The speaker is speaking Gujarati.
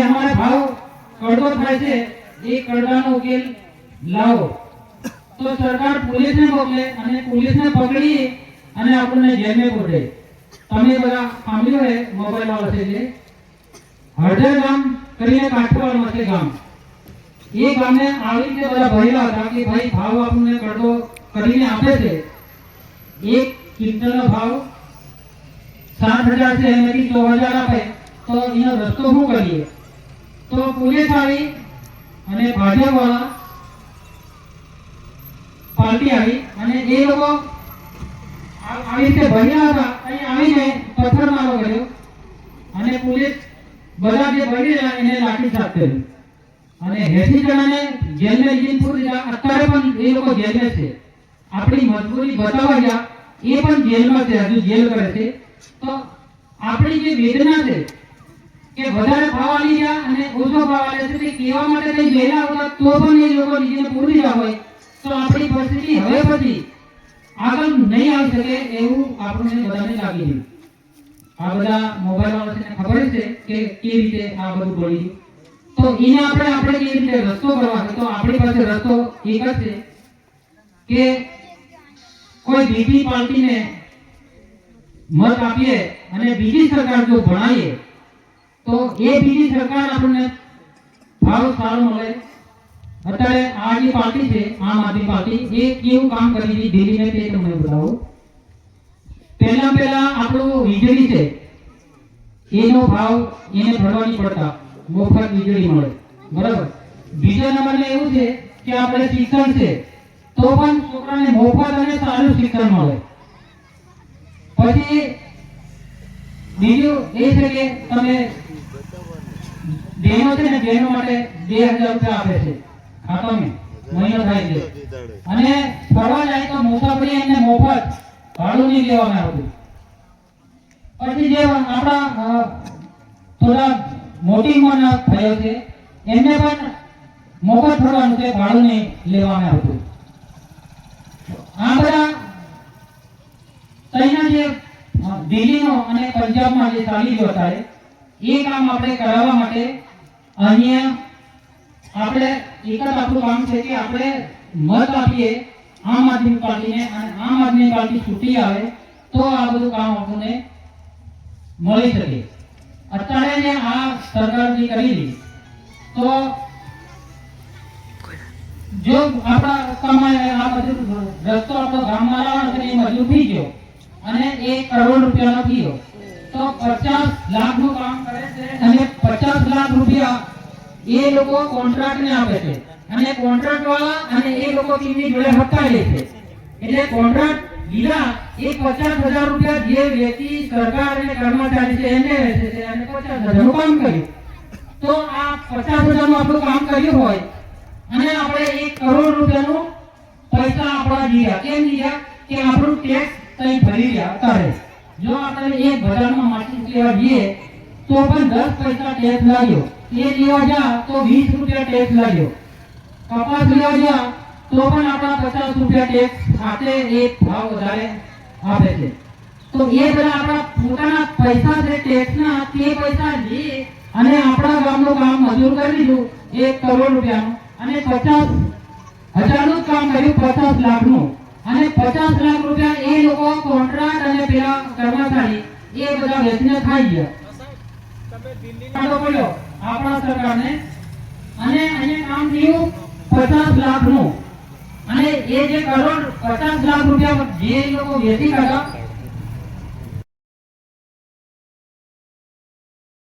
અમારે ભાવ કડવો થાય છે, એ કડવાનો ઉકેલ લાવો. તો સરકાર પોલીસને મોકલે અને પોલીસને પકડી અને આપણને જેલમાં પૂરે તમે બધા સાંભળ્યું હે મોબાઈલ વાળા છે હળદર ગામ કરીને કાઠવાડ છે ગામ. એ ગામને આવી રીતે બધા ભરેલા હતા કે ભાઈ ભાવ આપણને કડવો કરીને આપે છે. એક ક્વિન્ટલનો ભાવ સાત હજાર છે એમાંથી ચૌદ હજાર આપે. તો એનો રસ્તો શું કરીએ? તો પોલીસ આવી અને ભાજપવાળા પાર્ટી આવી અને એ લોકો આવી રીતે ભર્યા હતા. અહીં આવીને પથ્થર મારો કર્યો અને પોલીસ બધા જે ભરેલા એને લાઠી સાથે અને એસી જણાને જેલને લઈને પૂરી રહ્યા અત્યારે પણ એ લોકો જેલમાં છે. આપણી મજબૂરી બતાવવા ગયા, એ પણ જેલમાં છે, હજુ જેલ કરે છે. તો આપણી જે વેદના છે, કે વધારે ભાવ આવી ગયા અને ઓછો ભાવ આલે છે, તે કહેવા માટે કઈ જેલા હતા તો પણ એ લોકો નીચે પૂરી રહ્યા હોય. તો આપણી પરિસ્થિતિ હવે પછી આગળ નહીં આવી શકે એવું આપણને બધાને લાગી રહ્યું. આ બધા મોબાઈલ વાળાને ખબર છે કે કેવી રીતે આ બધું બોલી તો એને આપણે આપણે કેવી રીતે રસ્તો કરવાનો? તો આપણી પાસે રસ્તો એક જ છે કે કોઈ બીજી પાર્ટીને મત આપીએ અને બીજી સરકાર જો ભણાવીએ, તો એ બીજી સરકાર આપણને ભાવ સારો મળે. અત્યારે આ જે પાર્ટી છે, આમ આદમી પાર્ટી, એ કેવું કામ કરી રહી દિલ્હીને તે તમને બતાવું. પહેલા પહેલા આપણું વીજળી છે, એનો ભાવ એને ભરવાની પડતા, મફત વીજળી મળે. બરાબર? બીજા નંબરને એવું છે કે આપણે શિક્ષણ છે, તો પણ છોકરાને મફત અને સારું શિક્ષણ મળે. પછી બીજું એ છે કે તમે બહેનો છે ને, બહેનો માટે બે હજાર રૂપિયા આપે છે. ખાતામાં મહિનો થાય છે. અને ફરવા જાય તો મુસાફરી એમને મફત ભાડું નહીં આવતું પછી જે આપણા થોડા મોટી ઉંમરના થયો છે, એમને પણ મફત ફરવાનું છે ભાડું નહીં લેવામાં આવતું આ બધા તઈના જે દિલ્હીનો અને પંજાબમાં જે ચાલી ગયો અત્યારે એ કામ આપણે કરાવવા માટે અહીંયા આપણે, એક જ આપણું કામ છે કે આપણે મત આપીએ આમ આદમી પાર્ટીને અને આમ આદમી પાર્ટી છૂટી આવે તો આ બધું કામ આપણને મળી શકે અત્યારે જે આ સરકાર જે કરી રહી તો જો આપણા રસ્તામાં આ બધું રસ્તો આપણો ગામમાં લાવવાનો છે એ મજૂર થઈ ગયો અને એક કરોડ રૂપિયાનો થયો તો પચાસ લાખનું કામ કરે છે, અને પચાસ લાખ રૂપિયા એ લોકો કોન્ટ્રાક્ટ ને આપે છે। અને કોન્ટ્રાક્ટ વાળા અને એ લોકો તેમની જોડે હપ્તા લે છે. એટલે કોન્ટ્રાક્ટ લીધા, એ પચાસ હજાર રૂપિયા જે વ્યક્તિ સરકાર અને કર્મચારી છે, એને રહેશે છે અને પચાસ હજારનું કામ કર્યું. તો આ પચાસ હજારનું આપણું કામ કર્યું હોય, અને આપણે એક કરોડ રૂપિયાનું પૈસા આપણા લીધા. કેમ લીધા? કે આપણું ટેક્સ કંઈ ભરી રહ્યા અત્યારે જો આપણે એક બજારમાં માટી લેવા જઈએ, તો પણ દસ પૈસા ટેક્સ લાગ્યો. એ લેવા જા, તો વીસ રૂપિયા ટેક્સ લાગ્યો. કપાસ જા તો પણ આપણા પચાસ રૂપિયા ટેક્સ ખાતે એ ભાવ વધારે આપે છે. તો એ બધા આપણા પોતાના પૈસા છે ટેક્સના તે પૈસા લઈ અને આપણા ગામનું કામ મજૂર કરી દીધું એક કરોડ રૂપિયાનું. અને પચાસ હજારનું જ કામ કર્યું પચાસ લાખનું. અને પચાસ લાખ રૂપિયા એ લોકો કોન્ટ્રાક્ટ અને પેલા કર્મચારી એ બધા વેચીને ખાઈ ગયા. આપણા સરકારને. અને અહીંયા કામ થયું. પચાસ લાખનું. અને એ જે કરોડ પચાસ લાખ રૂપિયા જે લોકો વેચી કાઢ્યા